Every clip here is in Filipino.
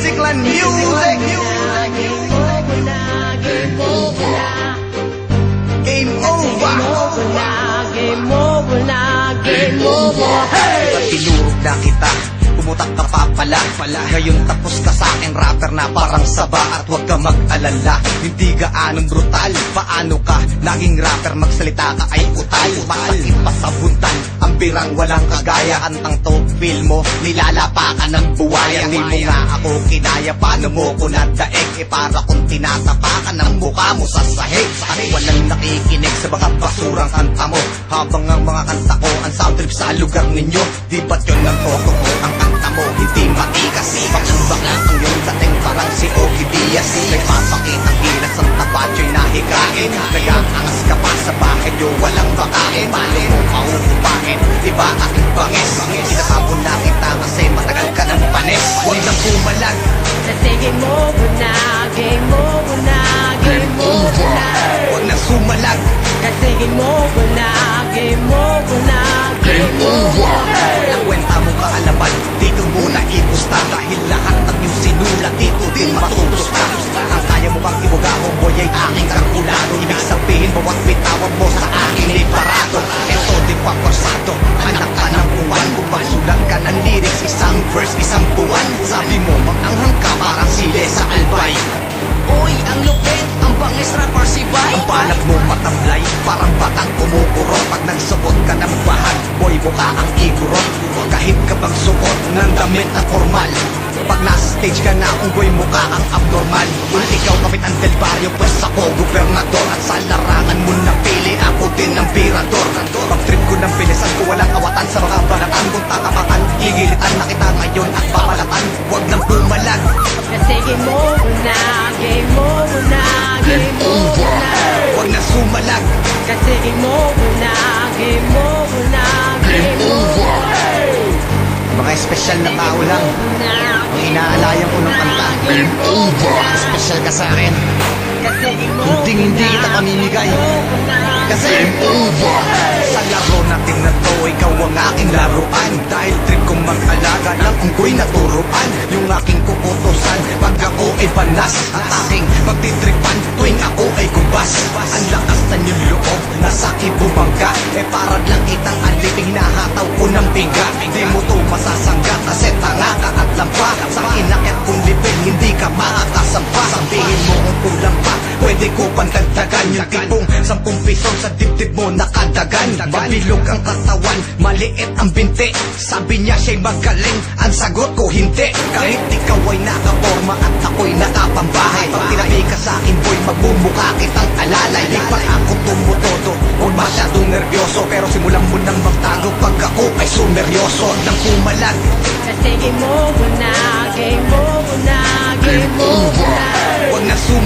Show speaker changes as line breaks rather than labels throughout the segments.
music lang, music, music. Game over.
Na, game over. Na,
game over. Na, game over na,
game over.
Pag tinurog na kita, utak ka pa pala. Ngayon tapos ka sa akin rapper na parang saba. At huwag ka mag-alala Hindi gaanong brutal. Paano ka naging rapper? Magsalita ka ay utal. Masakit pa sa buntan Ang birang walang kagaya? Antang to feel mo Nilalapa ka ng buwaya. Di mo nga ako kinaya. Paano mo ko nadaig? Eh para kung tinatapakan ng mukha mo sa sahig. At walang nakikinig sa mga basurang kanta mo. Habang ang mga kanta ko Ang sound trip sa lugar ninyo. Di ba't yun ang toto ko Ang kanta mo hindi matikas Bakang bakla ang iyong dating parang si Ogie Diaz. Nagpapakitang gilas ang tabatyo'y nahikain Nag-aangas ka pa sa bahay nyo Walang bakain Paano mo pauupahin Diba aking bangis? Tinatapon na kita kasi matagal ka ng panis. Huwag nang bumalag.
Kasi game over na, game over na, game over na
Huwag nang sumalag
Kasi
Parang batang kumukurot Pag nagsuot ka ng bahag Boy mukha ang igurot Kahit ka bang suot ng damit na formal. Pag nasa stage ka na Unggoy mukha ang abnormal. Kung ikaw kapitan del barrio Pues ako gobernador. At sa larangan mo na pili Ako din ang pirador Pag trip ko ng bilisan ko walang awatan Sa mga balatan kung tatapakan Igilitan na kita ngayon
game over na, game over na, game over
Mga espesyal na tao lang. Ang inaalayan ko ng kanta.
Game over
Special ka sa akin.
Kasi game over
Hindi hindi kita pamimigay
over na
Kasi Sa laro natin na aking bumangga Eh parang lang itang aliping Nahataw ko ng pingga Hindi mo to masasangga Kasi tanga ka at lampa. Sa inakyat kong libing Hindi ka makakasampa. Sabihin mo kung kulang pa Pwede ko pandagdagan Yung tipong sampung piso sa dibdib mo nakadagan. Mabilog ang katawan, maliit ang binti Sabi niya siya'y magaling, ang sagot ko hindi. Kahit ikaw ay nakaporma at ako'y nakapambahay. Pag tinabi ka sa akin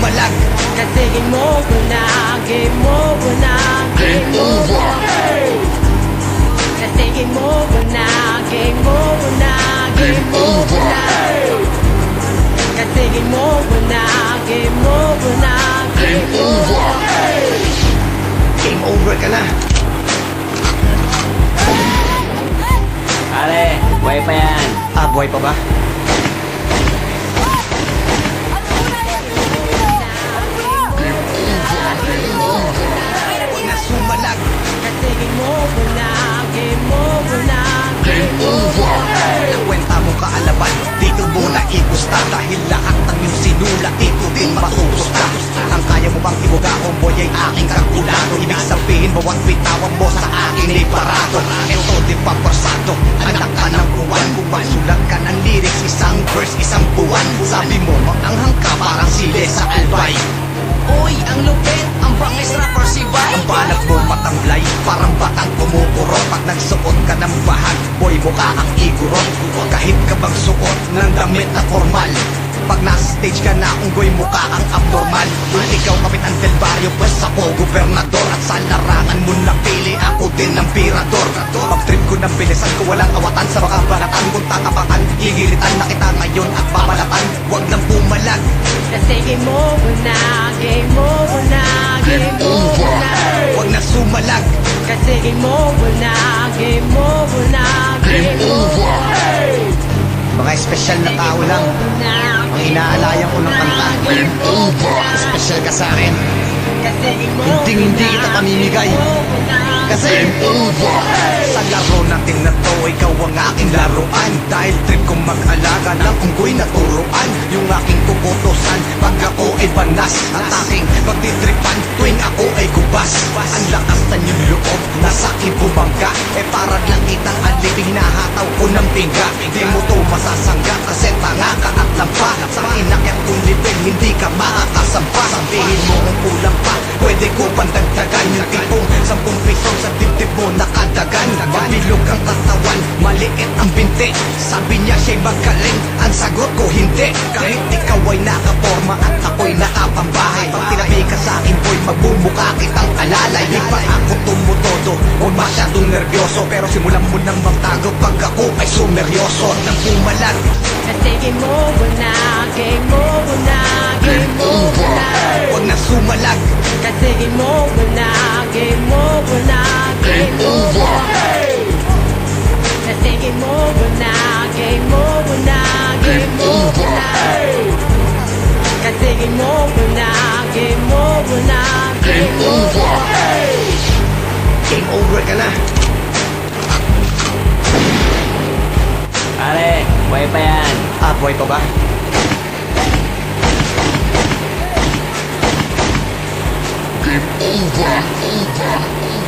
sumalag
Kasi game over na, game over na, game over. Kasi game over na, game over na, game over na. Kasi game over na, game over na, game over.
Game over ka na.
Pare, buhay pa yan.
Ah, buhay pa ba? Ito di pa forsado Anak ka ng buwan Kung masulat ka ng lyrics Isang verse, isang buwan. Sabi mo manganghang ka parang sile sa albay.
Uy, ang lupit, ang bangis rapper si Bay.
Ang balak mo matamlay Parang batang kumukurot Pag nagsuot ka ng bahag Boy mukha ang igurot Kahit ka bang suot ng damit na formal stage ka na, unggoy mukha ang abnormal. Kung ikaw kapitan del barrio, pues ako gobernador. At sa larangan mo napili, ako din ang pirador Pag trip ko ng bilisan ko, walang awatan sa mga balatan. Kung tatapakan, igilitan na kita ngayon at babalatan. Huwag nang pumalag.
Kasi game over na, game over na, game over. na
Huwag na sumalag.
Kasi game over na, game over na, game over
Mga espesyal na tao lang. Ang inaalayan ko ng kanta. Special ka sa akin. Hindi hindi kita pamimigay. Kasi Sa laro natin na to Ikaw ang aking laruan. Dahil trip kong mag-alaga ng unggoy na turuan Yung aking kukutusan Pag ako ay banas At aking pagtitripan Tuwing ako ay gubas. Ang lakas na yung loob Nasa aking bumangga Eh para lang kitang aliping Hinahataw ko ng pingga. Di Siya'y magaling Ang sagot ko? Hindi. Kahit ikaw ay nakaporma At ako'y nakapambahay Pag tinabi ka sa akin boy Magbumuka kitang alalay. Di pa ako tumutodo? O masyadong nervyoso. Pero simulan mo nang magtago Pag ako ay sumeryoso. Nang pumalag.
Kasi game over na, game over na, game over na?
Huwag na sumalag.
Kasi game over na, game over game over na, game over na, game over
Game over ka na
Pare, buhay pa yan.
Ah, buhay pa ba?
Game over.